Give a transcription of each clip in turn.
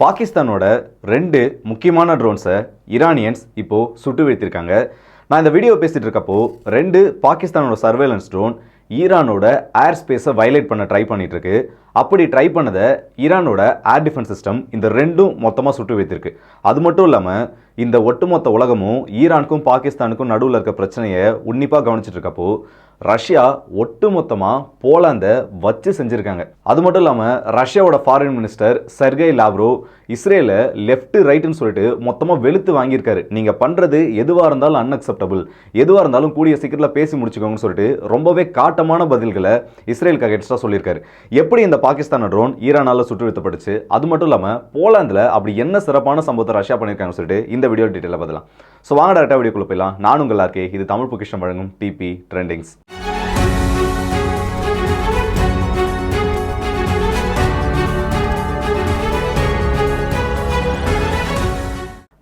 பாகிஸ்தானோட ரெண்டு முக்கியமான ட்ரோன்ஸை ஈரானியன்ஸ் இப்போது சுட்டு வீழ்த்திருக்காங்க. நான் இந்த வீடியோ பேசிகிட்டு இருக்கப்போ ரெண்டு பாகிஸ்தானோட சர்வேலன்ஸ் ட்ரோன் ஈரானோட ஏர் ஸ்பேஸை வயலேட் பண்ண ட்ரை பண்ணிகிட்ருக்கு அப்படி ட்ரை பண்ணதை ஈரானோட ஏர் டிஃபென்ஸ் சிஸ்டம் இந்த ரெண்டும் மொத்தமாக சுட்டு வைத்திருக்கு அது மட்டும் இல்லாமல் இந்த ஒட்டுமொத்த உலகமும் ஈரானுக்கும் பாகிஸ்தானுக்கும் நடுவில் இருக்க பிரச்சனையை உன்னிப்பாக கவனிச்சிட்டு இருக்கப்போ ரஷ்யா ஒட்டுமொத்தமாக போலாந்தை வச்சு செஞ்சுருக்காங்க. அது மட்டும் இல்லாமல் ரஷ்யாவோட ஃபாரின் மினிஸ்டர் சர்கை லாவ்ரோ இஸ்ரேலை லெஃப்ட் ரைட்டுன்னு சொல்லிட்டு மொத்தமாக வெளுத்து வாங்கியிருக்காரு. நீங்கள் பண்ணுறது எதுவாக இருந்தாலும் அன்அக்செப்டபுள் எதுவாக இருந்தாலும் கூடிய சீக்கிரத்தில் பேசி முடிச்சுக்கோங்கன்னு சொல்லிட்டு ரொம்பவே காட்டமான பதில்களை இஸ்ரேலுக்கு அகேன்ஸ்டாக சொல்லியிருக்காரு. எப்படி இந்த பாகிஸ்தான ட்ரோன் ஈரானால் சுட்டு வீழ்த்தப்பட்டுச்சு அது மட்டும் இல்லாமல் போலாந்தில் அப்படி என்ன சிறப்பான சம்பவத்தை ரஷ்யா பண்ணியிருக்காங்கன்னு சொல்லிட்டு இந்த வீடியோ டீட்டெயிலில் பதிலாம் ஸோ வாங்க டேரக்டாக வீடியோக்குள்ள போயிடலாம். நான் உங்கள் இருக்கே இது தமிழ் பொக்கிஷம் வழங்கும் டிபி ட்ரெண்டிங்ஸ்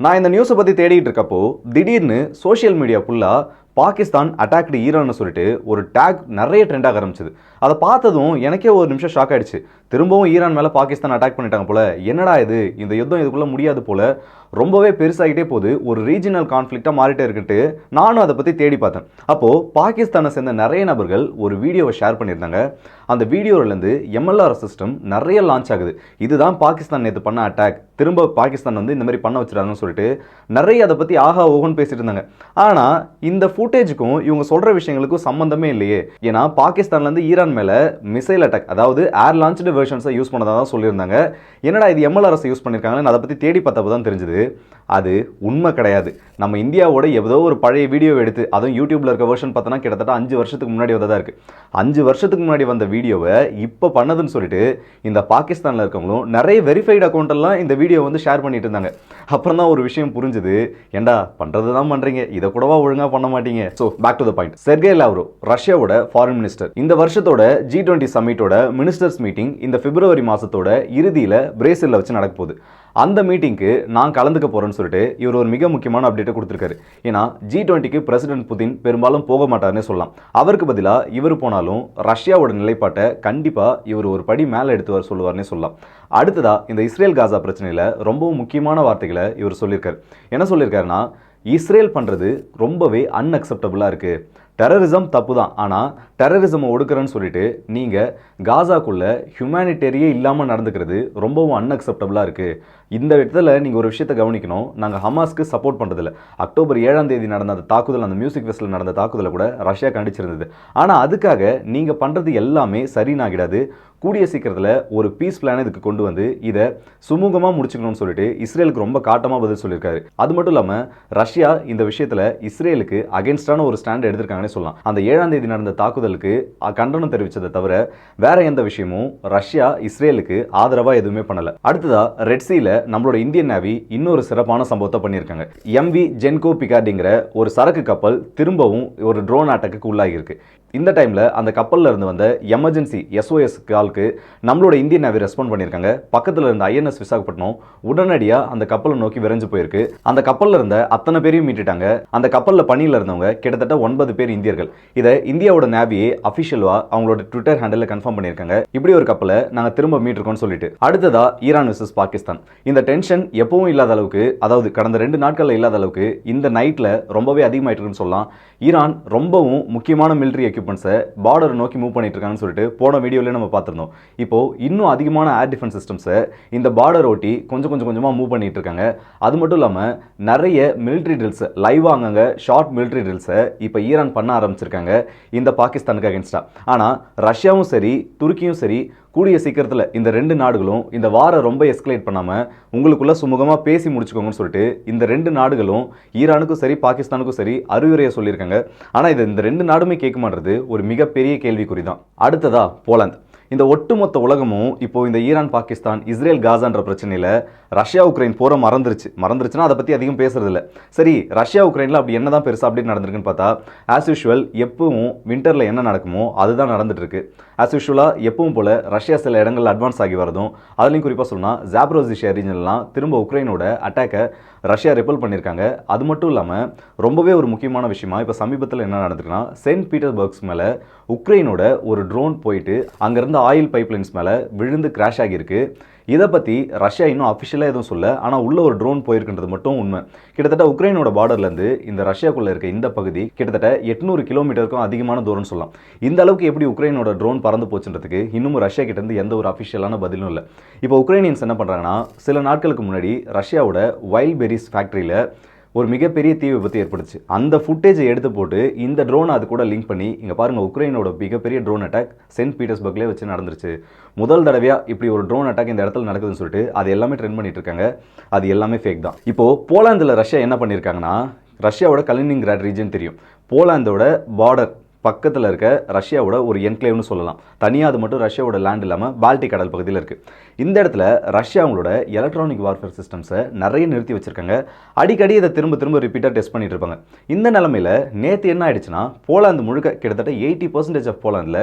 நான் இந்த நியூஸை பற்றி தேடிட்டு இருக்கப்போ திடீர்னு சோஷியல் மீடியா ஃபுல்லாக பாகிஸ்தான் அட்டாக்டு ஈரான்னு சொல்லிட்டு ஒரு டேக் நிறைய ட்ரெண்ட் ஆக ஆரம்பிச்சது. அதை பார்த்ததும் எனக்கே ஒரு நிமிஷம் ஷாக் ஆயிடுச்சு. திரும்பவும் ஈரான் மேலே பாகிஸ்தான் அட்டாக் பண்ணிட்டாங்க போல. என்னடா இது? இந்த யுத்தம் இதுக்குள்ளே முடியாது போல. ரொம்பவே பெருசாகிட்டே போது ஒரு ரீஜினல் கான்ஃப்ளிக்டாக மாறிட்டே இருக்கிட்டு நானும் அதை பற்றி தேடி பார்த்தேன். அப்போது பாகிஸ்தானை சேர்ந்த நிறைய நபர்கள் ஒரு வீடியோவை ஷேர் பண்ணியிருந்தாங்க. அந்த வீடியோவிலேருந்து எம்எல்ஆர் சிஸ்டம் நிறைய லான்ச் ஆகுது. இதுதான் பாகிஸ்தான் நேற்று பண்ண அட்டாக் திரும்ப பாகிஸ்தான் வந்து இந்த மாதிரி பண்ண வச்சிருக்காங்கன்னு சொல்லிட்டு நிறைய அதை பற்றி ஆஹா ஓகோன்னு பேசிட்டு இருந்தாங்க. ஆனால் இந்த ஃபுட்டேஜுக்கும் இவங்க சொல்கிற விஷயங்களுக்கும் சம்மந்தமே இல்லையே. ஏன்னா பாகிஸ்தான்லேருந்து ஈரான் மேலே மிசைல் அட்டாக் அதாவது ஏர் லான்ச்டு வெர்ஷன்ஸை யூஸ் பண்ணதாக தான் சொல்லியிருந்தாங்க. என்னடா இது எம்எல்ஆர்எஸ் யூஸ் பண்ணியிருக்காங்கன்னு அதை பற்றி தேடி பார்த்தப்போ தான் தெரிஞ்சுது. அது உண்மை கிடையாது. நம்ம இந்தியாவோட ஏதோ ஒரு பழைய வீடியோ எடுத்து அதுவும் யூடியூப்பில் இருக்க வெர்ஷன் பார்த்தோன்னா கிட்டத்தட்ட அஞ்சு வருஷத்துக்கு முன்னாடி வந்ததாக இருக்குது அஞ்சு வருஷத்துக்கு முன்னாடி வந்த வீடியோவை இப்போ பண்ணதுன்னு சொல்லிட்டு இந்த பாகிஸ்தானில் இருக்கவங்களும் நிறைய வெரிஃபைடு அக்கௌண்ட்டெல்லாம் இந்த வீடியோ வந்து ஷேர் பண்ணிட்டு இருந்தாங்க. அப்புறம் தான் ஒரு விஷயம் புரிஞ்சுது. ஏண்டா பண்ணுறது தான் பண்றீங்க. இதை கூடவா ஒழுங்கா பண்ண மாட்டீங்க? So back to the point Sergei Lavrov ரஷ்யாவோட ஃபாரின் மினிஸ்டர் இந்த வருஷத்தோட ஜி டுவெண்ட்டி சமிட்டோட மினிஸ்டர்ஸ் மீட்டிங் இந்த பிப்ரவரி மாசத்தோட இறுதியில் பிரேசிலில் வச்சு நடக்க போகுது. அந்த மீட்டிங்க்கு நான் கலந்துக்க போகிறேன்னு சொல்லிட்டு இவர் ஒரு மிக முக்கியமான அப்டேட்டை கொடுத்துருக்காரு. ஏன்னா ஜி டுவெண்ட்டிக்கு பிரசிடென்ட் புதின் பெரும்பாலும் போக மாட்டார்னே சொல்லலாம். அவருக்கு பதிலாக இவர் போனாலும் ரஷ்யாவோட நிலைப்பாட்டை கண்டிப்பாக இவர் ஒரு படி மேலே எடுத்து வர சொல்லுவார்னே சொல்லலாம். அடுத்ததாக இந்த இஸ்ரேல் காசா பிரச்சனையில் ரொம்பவும் முக்கியமான வார்த்தைகளை இவர் சொல்லியிருக்காரு. என்ன சொல்லியிருக்காருன்னா இஸ்ரேல் பண்ணுறது ரொம்பவே அன்அக்செப்டபுளாக இருக்குது டெரரிசம் தப்பு தான் ஆனால் டெரரிசமை ஒடுக்குறேன்னு சொல்லிட்டு நீங்கள் காசாக்குள்ளே ஹியூமனிட்டேரியே இல்லாமல் நடந்துக்கிறது ரொம்பவும் அன்அக்செப்டபுளாக இருக்குது இந்த இடத்துல நீங்கள் ஒரு விஷயத்தை கவனிக்கணும். நாங்கள் ஹமாஸ்க்கு சப்போர்ட் பண்ணுறதில்ல அக்டோபர் ஏழாம் தேதி நடந்த அந்த தாக்குதல் அந்த மியூசிக் ஃபெஸ்டில் நடந்த தாக்குதலை கூட ரஷ்யா கண்டிச்சிருந்தது. ஆனால் அதுக்காக நீங்கள் பண்ணுறது எல்லாமே சரினாகிடாது கூடிய சீக்கிரத்தில் ஒரு பீஸ் பிளான் இதுக்கு கொண்டு வந்து இதை சுமூகமாக முடிச்சுக்கணும்னு சொல்லிட்டு இஸ்ரேலுக்கு ரொம்ப காட்டமாக பதில் சொல்லியிருக்காரு. அது மட்டும் இல்லாமல் ரஷ்யா இந்த விஷயத்தில் இஸ்ரேலுக்கு அகேன்ஸ்டான ஒரு ஸ்டாண்ட் எடுத்திருக்காங்கன்னே சொல்லலாம். அந்த ஏழாம் தேதி நடந்த தாக்குதலுக்கு கண்டனம் தெரிவித்ததை தவிர வேற எந்த விஷயமும் ரஷ்யா இஸ்ரேலுக்கு ஆதரவாக எதுவுமே பண்ணலை. அடுத்ததாக ரெட்சியில் நம்மளோட இந்தியன் நேவி இன்னொரு சிறப்பான சம்பவத்தை பண்ணியிருக்காங்க. எம்வி ஜென்கோ பிகார்டிங்கிற ஒரு சரக்கு கப்பல் திரும்பவும் ஒரு ட்ரோன் அட்டாக்கு உள்ளாகியிருக்கு. இந்த டைமில் அந்த கப்பலில் இருந்து வந்த எமர்ஜென்சி எஸ்ஓஎஸ் கால்க்கு நம்மளோட இந்தியன் நேவி ரெஸ்பாண்ட் பண்ணியிருக்காங்க. பக்கத்தில் இருந்த ஐஎன்எஸ் விசாகப்பட்டினம் உடனடியாக அந்த கப்பலை நோக்கி விரைஞ்சு போயிருக்கு. அந்த கப்பலில் இருந்த அத்தனை பேரையும் மீட்டுட்டாங்க. அந்த கப்பலில் பணியில் இருந்தவங்க கிட்டத்தட்ட ஒன்பது பேர் இந்தியர்கள். இதை இந்தியாவோட நேவியே அஃபிஷியலாக அவங்களோட ட்விட்டர் ஹேண்டலில் கன்ஃபார்ம் பண்ணியிருக்காங்க. இப்படி ஒரு கப்பலை நாங்கள் திரும்ப மீட்டிருக்கோம்னு சொல்லிட்டு. அடுத்ததா ஈரான் விசஸ் பாகிஸ்தான். இந்த டென்ஷன் எப்பவும் இல்லாத அளவுக்கு அதாவது கடந்த ரெண்டு நாட்களில் இல்லாத அளவுக்கு இந்த நைட்டில் ரொம்பவே அதிகமாயிட்டு இருக்குன்னு சொல்லலாம். ஈரான் ரொம்பவும் முக்கியமான மிலிட்ரி எக்யூப்மெண்ட்ஸை பார்டர் நோக்கி மூவ் பண்ணிட்டு இருக்காங்கன்னு சொல்லிட்டு போன வீடியோவில் நம்ம பார்த்துருந்தோம். இப்போ இன்னும் அதிகமான ஏர் டிஃபென்ஸ் சிஸ்டம்ஸை இந்த பார்டர் ஓட்டி கொஞ்சம் கொஞ்சம் கொஞ்சமாக மூவ் பண்ணிட்டு இருக்காங்க அது மட்டும் இல்லாமல் நிறைய மிலிட்ரி ட்ரில்ஸ் லைவ் அங்கங்க ஷார்ட் மிலிட்ரி ட்ரில்ஸை இப்போ ஈரான் பண்ண ஆரம்பிச்சிருக்காங்க. இந்த பாகிஸ்தானுக்கு அகேன்ஸ்டாக ஆனால் ரஷ்யாவும் சரி துருக்கியும் சரி கூடிய சீக்கிரத்தில் இந்த ரெண்டு நாடுகளும் இந்த வாரை ரொம்ப எஸ்கலேட் பண்ணாமல் உங்களுக்குள்ள சுமூகமாக பேசி முடிச்சுக்கோங்கன்னு சொல்லிட்டு இந்த ரெண்டு நாடுகளும் ஈரானுக்கும் சரி பாகிஸ்தானுக்கும் சரி அறிவுரையை சொல்லியிருக்காங்க. ஆனால் இது இந்த ரெண்டு நாடுமே கேட்க மாட்டுறது ஒரு மிகப்பெரிய கேள்விக்குறி தான் அடுத்ததா போலாந்து. இந்த ஒட்டுமொத்த உலகமும் இப்போ இந்த ஈரான் பாகிஸ்தான் இஸ்ரேல் காசான்ற பிரச்சனையில் ரஷ்யா உக்ரைன் போற மறந்துருச்சு. மறந்துருச்சுன்னா அதை பற்றி அதிகம் பேசுறது இல்ல சரி ரஷ்யா உக்ரைனில் அப்படி என்னதான் பெருசா அப்படி நடந்திருக்குன்னு பார்த்தா ஆஸ் யூஷுவல் எப்பவும் விண்டரில் என்ன நடக்குமோ அதுதான் நடந்துட்டு இருக்கு ஆஸ் யூஷுவலாக எப்பவும் போல ரஷ்யா சில இடங்கள்ல அட்வான்ஸ் ஆகி வரதும் அதுலேயும் குறிப்பாக சொல்லணும்னா ஜாப்ரோசிஷியா ரீஜன்லாம் திரும்ப உக்ரைனோட அட்டாக்கை ரஷ்யா ரிப்பல் பண்ணியிருக்காங்க அது மட்டும் இல்லாமல் ரொம்பவே ஒரு முக்கியமான விஷயமா இப்போ சமீபத்தில் என்ன நடந்திருக்குன்னா செயின்ட் பீட்டர்பர்க்ஸ் மேலே உக்ரைனோட ஒரு ட்ரோன் போயிட்டு அங்கேருந்து ஆயில் பைப்லைன்ஸ் மேலே விழுந்து கிராஷ் ஆகியிருக்கு. இதை பற்றி ரஷ்யா இன்னும் அஃபிஷியலாக எதுவும் சொல்ல ஆனால் உள்ள ஒரு ட்ரோன் போயிருக்குன்றது மட்டும் உண்மை. கிட்டத்தட்ட உக்ரைனோட பார்டர்லேருந்து இந்த ரஷ்யாக்குள்ளே இருக்க இந்த பகுதி கிட்டத்தட்ட எட்நூறு கிலோமீட்டருக்கும் அதிகமான தூரம்னு சொல்லலாம். இந்த அளவுக்கு எப்படி உக்ரைனோட ட்ரோன் பறந்து போச்சுன்றதுக்கு இன்னும் ரஷ்யா கிட்டேருந்து எந்த ஒரு அஃபிஷியலான பதிலும் இல்லை. இப்போ உக்ரைனியன்ஸ் என்ன பண்ணுறாங்கன்னா சில நாட்களுக்கு முன்னாடி ரஷ்யாவோட வைல்ட் பெரிஸ் ஃபேக்ட்ரியில் ஒரு மிகப்பெரிய தீ விபத்து ஏற்பட்டுச்சு. அந்த ஃபுட்டேஜை எடுத்து போட்டு இந்த ட்ரோனை அது கூட லிங்க் பண்ணி இங்கே பாருங்கள் உக்ரைனோட மிகப்பெரிய ட்ரோன் அட்டாக் சென்ட் பீட்டர்ஸ்பர்க்லேயே வச்சு நடந்துருச்சு. முதல் தடவையாக இப்படி ஒரு ட்ரோன் அட்டாக் இந்த இடத்துல நடக்குதுன்னு சொல்லிட்டு அது எல்லாமே ட்ரெண்ட் பண்ணிட்டு இருக்காங்க. அது எல்லாமே ஃபேக் தான். இப்போது போலாந்தில் ரஷ்யா என்ன பண்ணியிருக்காங்கன்னா ரஷ்யாவோட கலினிங்கிராட் ரீஜன் தெரியும். போலாந்தோட பார்டர் பக்கத்தில் இருக்க ரஷ்யாவோட ஒரு என்க்ளேவ்னு சொல்லலாம். தனியாக அது மட்டும் ரஷ்யாவோட லேண்ட் இல்லாமல் பால்டிக் கடல் பகுதியில் இருக்குது இந்த இடத்துல ரஷ்யா அவங்களோட எலக்ட்ரானிக் வார்ஃபேர் சிஸ்டம்ஸை நிறைய நிறுத்தி வச்சிருக்காங்க. அடிக்கடி இதை திரும்ப திரும்ப ரிப்பீட்டாக டெஸ்ட் பண்ணிட்டு இருப்பாங்க. இந்த நிலமையில நேற்று என்ன ஆயிடுச்சுன்னா போலாந்து முழுக்க கிட்டத்தட்ட எயிட்டி பர்சன்டேஜ் ஆஃப் போலாந்தில்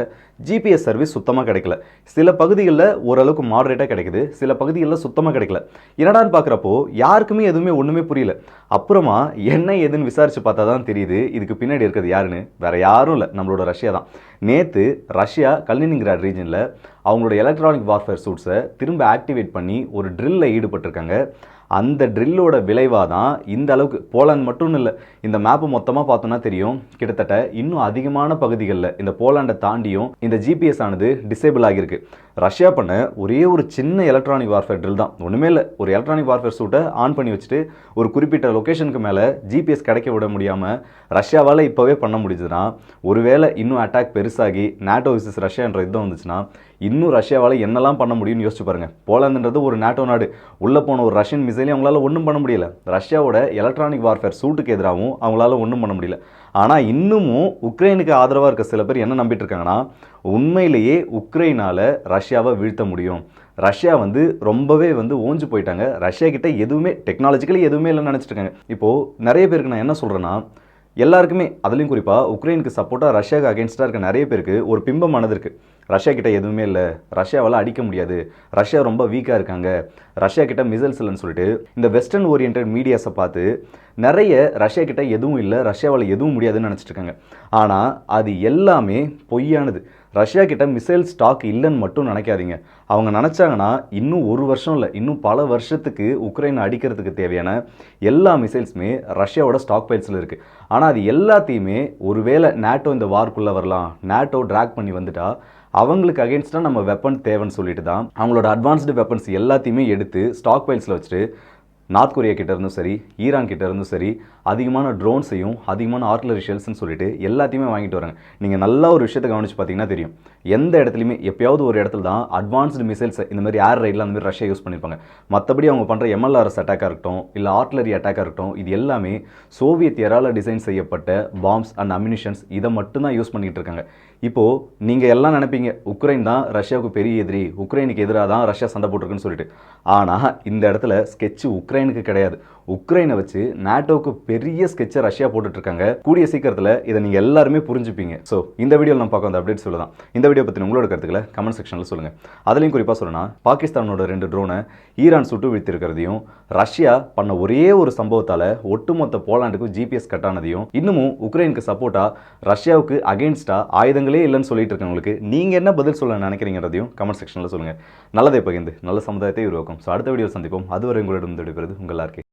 ஜிபிஎஸ் சர்வீஸ் சுத்தமாக கிடைக்கல. சில பகுதிகளில் ஓரளவுக்கு மாடரேட்டாக கிடைக்குது. சில பகுதிகளில் சுத்தமாக கிடைக்கல. என்னடான்னு பார்க்குறப்போ யாருக்குமே எதுவுமே ஒன்றுமே புரியல. அப்புறமா என்ன ஏதுன்னு விசாரித்து பார்த்தா தான் தெரியுது. இதுக்கு பின்னாடி இருக்கிறது யாருன்னு வேற யாரும் இல்லை. நம்மளோட ரஷ்யா தான். நேற்று ரஷ்யா கல்னினிங்கிராட் ரீஜனில் அவங்களோட எலக்ட்ரானிக் வார்ஃபேர் சூட்ஸை திரும்ப ஆக்டிவேட் பண்ணி ஒரு ட்ரில்லில் ஈடுபட்டிருக்காங்க. அந்த ட்ரில்லோட விளைவாக தான் இந்த அளவுக்கு போலாந்து மட்டும் இல்லை இந்த மேப்பு மொத்தமாக பார்த்தோன்னா தெரியும். கிட்டத்தட்ட இன்னும் அதிகமான பகுதிகளில் இந்த போலாண்டை தாண்டியும் இந்த ஜிபிஎஸ் ஆனது டிசேபிள் ஆகியிருக்கு. ரஷ்யா பண்ண ஒரே ஒரு சின்ன எலக்ட்ரானிக் வார்ஃபேர் ட்ரில் தான். ஒன்றுமே இல்லை. ஒரு எலக்ட்ரானிக் வார்ஃபேர் சூட்டை ஆன் பண்ணி வச்சுட்டு ஒரு குறிப்பிட்ட லொக்கேஷனுக்கு மேலே ஜிபிஎஸ் கிடைக்க விட முடியாமல் ரஷ்யாவால் இப்போவே பண்ண முடிஞ்சதுன்னா ஒருவேளை இன்னும் அட்டாக் பெருசாகி நாட்டோ விசஸ் ரஷ்யான்ற யுத்தம் வந்துச்சுன்னா இன்னும் ரஷ்யாவால் என்னெல்லாம் பண்ண முடியும்னு யோசிச்சு பாருங்கள் போலாந்துன்றது ஒரு நாட்டோ நாடு. உள்ளே போன ஒரு ரஷ்யன் மிசைலையும் அவங்களால ஒன்றும் பண்ண முடியல. ரஷ்யாவோட எலக்ட்ரானிக் வார்ஃபேர் சூட்டுக்கு எதிராகவும் அவங்களால ஒன்றும் பண்ண முடியல. ஆனால் இன்னமும் உக்ரைனுக்கு ஆதரவாக இருக்க சில பேர் என்ன நம்பிட்டு இருக்காங்கன்னா உண்மையிலேயே உக்ரைனால் ரஷ்யாவை வீழ்த்த முடியும். ரஷ்யா வந்து ரொம்பவே வந்து ஓஞ்சு போயிட்டாங்க. ரஷ்யா கிட்ட எதுவுமே டெக்னாலஜிக்கலி எதுவுமே இல்லைன்னு நினச்சிட்டு இருக்காங்க. இப்போது நிறைய பேருக்கு நான் என்ன சொல்கிறேன்னா எல்லாருக்குமே அதுலேயும் குறிப்பாக உக்ரைனுக்கு சப்போர்ட்டாக ரஷ்யாவுக்கு அகேன்ஸ்டாக இருக்க நிறைய பேருக்கு ஒரு பிம்பமானது இருக்குது ரஷ்யா கிட்ட எதுவுமே இல்லை. ரஷ்யாவால் அடிக்க முடியாது. ரஷ்யா ரொம்ப வீக்காக இருக்காங்க. ரஷ்யா கிட்ட மிசைல்ஸ் இல்லைன்னு சொல்லிட்டு இந்த வெஸ்டர்ன் ஓரியன்ட் மீடியாஸை பார்த்து நிறைய ரஷ்யா கிட்ட எதுவும் இல்லை. ரஷ்யாவால் எதுவும் முடியாதுன்னு நினச்சிட்டு இருக்காங்க. ஆனால் அது எல்லாமே பொய்யானது. ரஷ்யா கிட்ட மிசைல் ஸ்டாக் இல்லைன்னு மட்டும் நினைக்காதீங்க. அவங்க நினச்சாங்கன்னா இன்னும் ஒரு வருஷம் இல்லை இன்னும் பல வருஷத்துக்கு உக்ரைனை அடிக்கிறதுக்கு தேவையான எல்லா மிசைல்ஸுமே ரஷ்யாவோட ஸ்டாக் பைல்ஸில் இருக்குது ஆனால் அது எல்லாத்தையுமே ஒருவேளை நேட்டோ இந்த வார்க்குள்ளே வரலாம் நேட்டோ ட்ராக் பண்ணி வந்துட்டா அவங்களுக்கு அகேன்ஸ்டாக நம்ம வெப்பன் தேவைன்னு சொல்லிட்டு தான் அவங்களோட அட்வான்ஸ்டு வெப்பன்ஸ் எல்லாத்தையுமே எடுத்து ஸ்டாக் பைல்ஸில் வச்சுட்டு நார்த் கொரியா கிட்ட இருந்தும் சரி ஈரான் கிட்ட இருந்தும் சரி அதிகமான ட்ரோன்ஸையும் அதிகமான ஆர்ட்லரி ஷெல்ஸ்னு சொல்லிட்டு எல்லாத்தையுமே வாங்கிட்டு வராங்க. நீங்கள் நல்லா ஒரு விஷயத்தை கவனிச்சு பார்த்தீங்கன்னா தெரியும். எந்த இடத்துலையுமே எப்பயாவது ஒரு இடத்துல தான் அட்வான்ஸ்டு மிசைல்ஸ் இந்த மாதிரி ஏர் ரைடில் அந்த மாதிரி ரஷ்யா யூஸ் பண்ணியிருப்பாங்க மற்றபடி அவங்க பண்ணுற எம்எல்ஆர்எஸ் அட்டாக்காக இருக்கட்டும் இல்லை ஆர்ட்லரி அட்டாக்காக இருக்கட்டும் இது எல்லாமே சோவியத் எரால டிசைன் செய்யப்பட்ட பாம்ஸ் அண்ட் அம்யூனிஷன்ஸ் இதை மட்டும்தான் யூஸ் பண்ணிகிட்டு இருக்காங்க. இப்போது நீங்கள் எல்லாம் நினைப்பீங்க உக்ரைன் தான் ரஷ்யாவுக்கு பெரிய எதிரி உக்ரைனுக்கு எதிராக தான் ரஷ்யா சண்டை போட்டிருக்குன்னு சொல்லிட்டு. ஆனால் இந்த இடத்துல ஸ்கெட்ச் உக்ரைனுக்கு கிடையாது. உக்ரைனை வச்சு நாட்டோவுக்கு பெரிய ஸ்கெட்சை ரஷ்யா போட்டுட்ருக்காங்க. கூடிய சீக்கிரத்தில் இதை நீங்கள் எல்லாருமே புரிஞ்சுப்பீங்க. ஸோ இந்த வீடியோவில் நம்ம பார்க்க அந்த அப்டேட் சொல்லலாம் இந்த வீடியோ பற்றி உங்களோட கருத்துக்களை கமெண்ட் செக்ஷனில் சொல்லுங்கள் அதுலேயும் குறிப்பாக சொல்லணும்னா பாகிஸ்தானோட ரெண்டு ட்ரோனை ஈரான் சுட்டு வீழ்த்திருக்கிறதையும் ரஷ்யா பண்ண ஒரே ஒரு சம்பவத்தால் ஒட்டுமொத்த போலாண்டுக்கும் ஜிபிஎஸ் கட்டானதையும் இன்னமும் உக்ரைனுக்கு சப்போர்ட்டாக ரஷ்யாவுக்கு அகேன்ஸ்டாக ஆயுதங்கள் இல்லைன்னு சொல்லிட்டு இருக்கவங்களுக்கு நீங்கள் என்ன பதில் சொல்ல நினைக்கிறீங்கிறதையும் கமெண்ட் செக்ஷனில் சொல்லுங்கள் நல்லதை பகிர்ந்து நல்ல சமுதாயத்தை உருவாக்கும். ஸோ அடுத்த வீடியோ சந்திப்போம். அதுவரை உங்களிடம் விடைபெறுது உங்கள் எல்லாருக்கே